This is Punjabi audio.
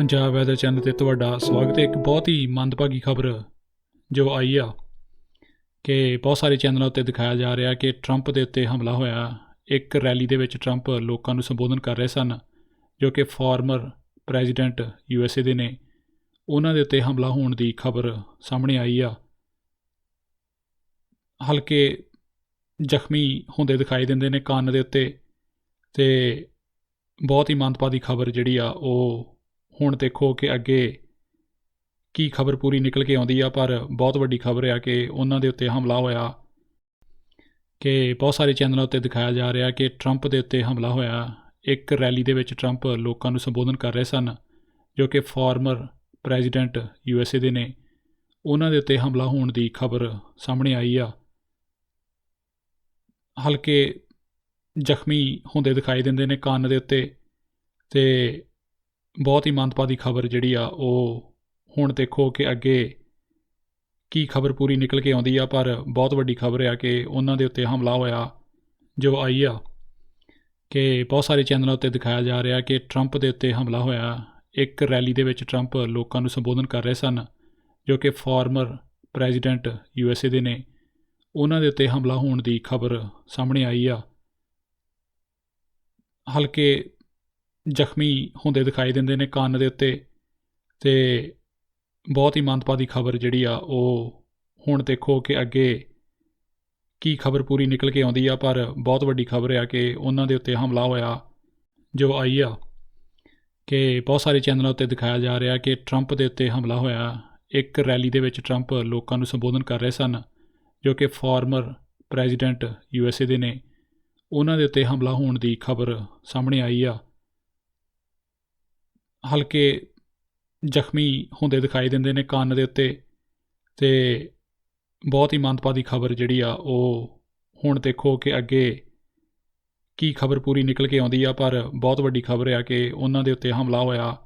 ਪੰਜਾਬ ਵੈਦਰ ਚੈਨਲ ਤੇ ਤੁਹਾਡਾ ਸਵਾਗਤ ਹੈ। ਇੱਕ ਬਹੁਤ ਹੀ ਮੰਦਭਾਗੀ ਖਬਰ ਜੋ ਆਈ ਆ ਕਿ ਬਹੁਤ ਸਾਰੇ ਚੈਨਲਾਂ ਉੱਤੇ ਦਿਖਾਇਆ ਜਾ ਰਿਹਾ ਕਿ ਟਰੰਪ ਦੇ ਉੱਤੇ ਹਮਲਾ ਹੋਇਆ। ਇੱਕ ਰੈਲੀ ਦੇ ਵਿੱਚ ਟਰੰਪ ਲੋਕਾਂ ਨੂੰ ਸੰਬੋਧਨ ਕਰ ਰਹੇ ਸਨ, ਜੋ ਕਿ former president U S A ਦੇ ਨੇ। ਉਹਨਾਂ ਦੇ ਉੱਤੇ ਹਮਲਾ ਹੋਣ ਦੀ ਖਬਰ ਸਾਹਮਣੇ ਆਈ ਆ। ਹਲਕੇ ਜ਼ਖਮੀ ਹੁੰਦੇ ਦਿਖਾਈ ਦਿੰਦੇ ਨੇ ਕੰਨ ਦੇ ਉੱਤੇ ਤੇ ਬਹੁਤ ਹੀ ਮੰਦਭਾਗੀ ਖਬਰ ਜਿਹੜੀ ਆ, ਉਹ ਹੁਣ ਦੇਖੋ ਕਿ ਅੱਗੇ ਕੀ ਖਬਰ ਪੂਰੀ ਨਿਕਲ ਕੇ ਆਉਂਦੀ ਆ, ਪਰ ਬਹੁਤ ਵੱਡੀ ਖਬਰ ਆ ਕਿ ਉਹਨਾਂ ਦੇ ਉੱਤੇ ਹਮਲਾ ਹੋਇਆ, ਕਿ ਬਹੁਤ ਸਾਰੇ ਚੈਨਲਾਂ ਉੱਤੇ ਦਿਖਾਇਆ ਜਾ ਰਿਹਾ ਕਿ ਟਰੰਪ ਦੇ ਉੱਤੇ ਹਮਲਾ ਹੋਇਆ। ਇੱਕ ਰੈਲੀ ਦੇ ਵਿੱਚ ਟਰੰਪ ਲੋਕਾਂ ਨੂੰ ਸੰਬੋਧਨ ਕਰ ਰਹੇ ਸਨ, ਜੋ ਕਿ former president U S A ਦੇ ਨੇ। ਉਹਨਾਂ ਦੇ ਉੱਤੇ ਹਮਲਾ ਹੋਣ ਦੀ ਖਬਰ ਸਾਹਮਣੇ ਆਈ ਆ। ਹਲਕੇ ਜ਼ਖਮੀ ਹੁੰਦੇ ਦਿਖਾਈ ਦਿੰਦੇ ਨੇ ਕੰਨ ਦੇ ਉੱਤੇ ਤੇ ਬਹੁਤ ਹੀ ਮੰਦਭਾਗੀ ਖਬਰ ਜਿਹੜੀ ਆ ਉਹ ਹੁਣ ਦੇਖੋ ਕਿ ਅੱਗੇ ਕੀ ਖਬਰ ਪੂਰੀ ਨਿਕਲ ਕੇ ਆਉਂਦੀ ਆ, ਪਰ ਬਹੁਤ ਵੱਡੀ ਖਬਰ ਆ ਕਿ ਉਹਨਾਂ ਦੇ ਉੱਤੇ ਹਮਲਾ ਹੋਇਆ, ਜੋ ਆਈ ਆ ਕਿ ਬਹੁਤ ਸਾਰੇ ਚੈਨਲਾਂ ਉੱਤੇ ਦਿਖਾਇਆ ਜਾ ਰਿਹਾ ਕਿ ਟਰੰਪ ਦੇ ਉੱਤੇ ਹਮਲਾ ਹੋਇਆ। ਇੱਕ ਰੈਲੀ ਦੇ ਵਿੱਚ ਟਰੰਪ ਲੋਕਾਂ ਨੂੰ ਸੰਬੋਧਨ ਕਰ ਰਹੇ ਸਨ, ਜੋ ਕਿ former president U S A ਦੇ ਨੇ। ਉਹਨਾਂ ਦੇ ਉੱਤੇ ਹਮਲਾ ਹੋਣ ਦੀ ਖਬਰ ਸਾਹਮਣੇ ਆਈ ਆ। ਹਲਕੇ ਜ਼ਖਮੀ ਹੁੰਦੇ ਦਿਖਾਈ ਦਿੰਦੇ ਨੇ ਕੰਨ ਦੇ ਉੱਤੇ ਤੇ ਬਹੁਤ ਹੀ ਮੰਦਭਾਗੀ ਖਬਰ ਜਿਹੜੀ ਆ ਉਹ ਹੁਣ ਦੇਖੋ ਕਿ ਅੱਗੇ ਕੀ ਖਬਰ ਪੂਰੀ ਨਿਕਲ ਕੇ ਆਉਂਦੀ ਆ, ਪਰ ਬਹੁਤ ਵੱਡੀ ਖਬਰ ਆ ਕਿ ਉਹਨਾਂ ਦੇ ਉੱਤੇ ਹਮਲਾ ਹੋਇਆ, ਜੋ ਆਈ ਆ ਕਿ ਬਹੁਤ ਸਾਰੇ ਚੈਨਲਾਂ ਉੱਤੇ ਦਿਖਾਇਆ ਜਾ ਰਿਹਾ ਕਿ ਟਰੰਪ ਦੇ ਉੱਤੇ ਹਮਲਾ ਹੋਇਆ। ਇੱਕ ਰੈਲੀ ਦੇ ਵਿੱਚ ਟਰੰਪ ਲੋਕਾਂ ਨੂੰ ਸੰਬੋਧਨ ਕਰ ਰਹੇ ਸਨ, ਜੋ ਕਿ ਫਾਰਮਰ ਪ੍ਰੈਜ਼ੀਡੈਂਟ ਯੂ ਦੀ ਖਬਰ ਜਿਹੜੀ ਆ ਉਹ ਹੁਣ ਦੇਖੋ ਕਿ ਅੱਗੇ ਕੀ ਖਬਰ ਪੂਰੀ ਨਿਕਲ ਕੇ ਆਉਂਦੀ ਆ ਪਰ ਬਹੁਤ ਵੱਡੀ ਖਬਰ ਆ ਕਿ ਉਹਨਾਂ ਦੇ ਉੱਤੇ ਹਮਲਾ ਹੋਇਆ ਜੋ ਆਈ ਆ ਕਿ ਬਹੁਤ ਸਾਰੇ ਚੈਨਲਾਂ ਉੱਤੇ ਦਿਖਾਇਆ ਜਾ ਰਿਹਾ ਕਿ ਟਰੰਪ ਦੇ ਉੱਤੇ ਹਮਲਾ ਹੋਇਆ ਇੱਕ ਰੈਲੀ ਦੇ ਵਿੱਚ ਟਰੰਪ ਲੋਕਾਂ ਨੂੰ ਸੰਬੋਧਨ ਕਰ ਰਹੇ ਸਨ ਜੋ ਕਿ former president U S A ਦੇ ਨੇ। ਉਹਨਾਂ ਦੇ ਉੱਤੇ ਹਮਲਾ ਹੋਣ ਦੀ ਖਬਰ ਸਾਹਮਣੇ ਆਈ ਆ। ਹਲਕੇ ਜ਼ਖਮੀ ਹੁੰਦੇ ਦਿਖਾਈ ਦਿੰਦੇ ਨੇ ਕੰਨ ਦੇ ਉੱਤੇ ਤੇ ਬਹੁਤ ਹੀ ਮੰਦਭਾਗੀ ਖਬਰ ਜਿਹੜੀ ਆ ਉਹ ਹੁਣ ਦੇਖੋ ਕਿ ਅੱਗੇ ਕੀ ਖਬਰ ਪੂਰੀ ਨਿਕਲ ਕੇ ਆਉਂਦੀ ਆ, ਪਰ ਬਹੁਤ ਵੱਡੀ ਖਬਰ ਆ ਕਿ ਉਹਨਾਂ ਦੇ ਉੱਤੇ ਹਮਲਾ ਹੋਇਆ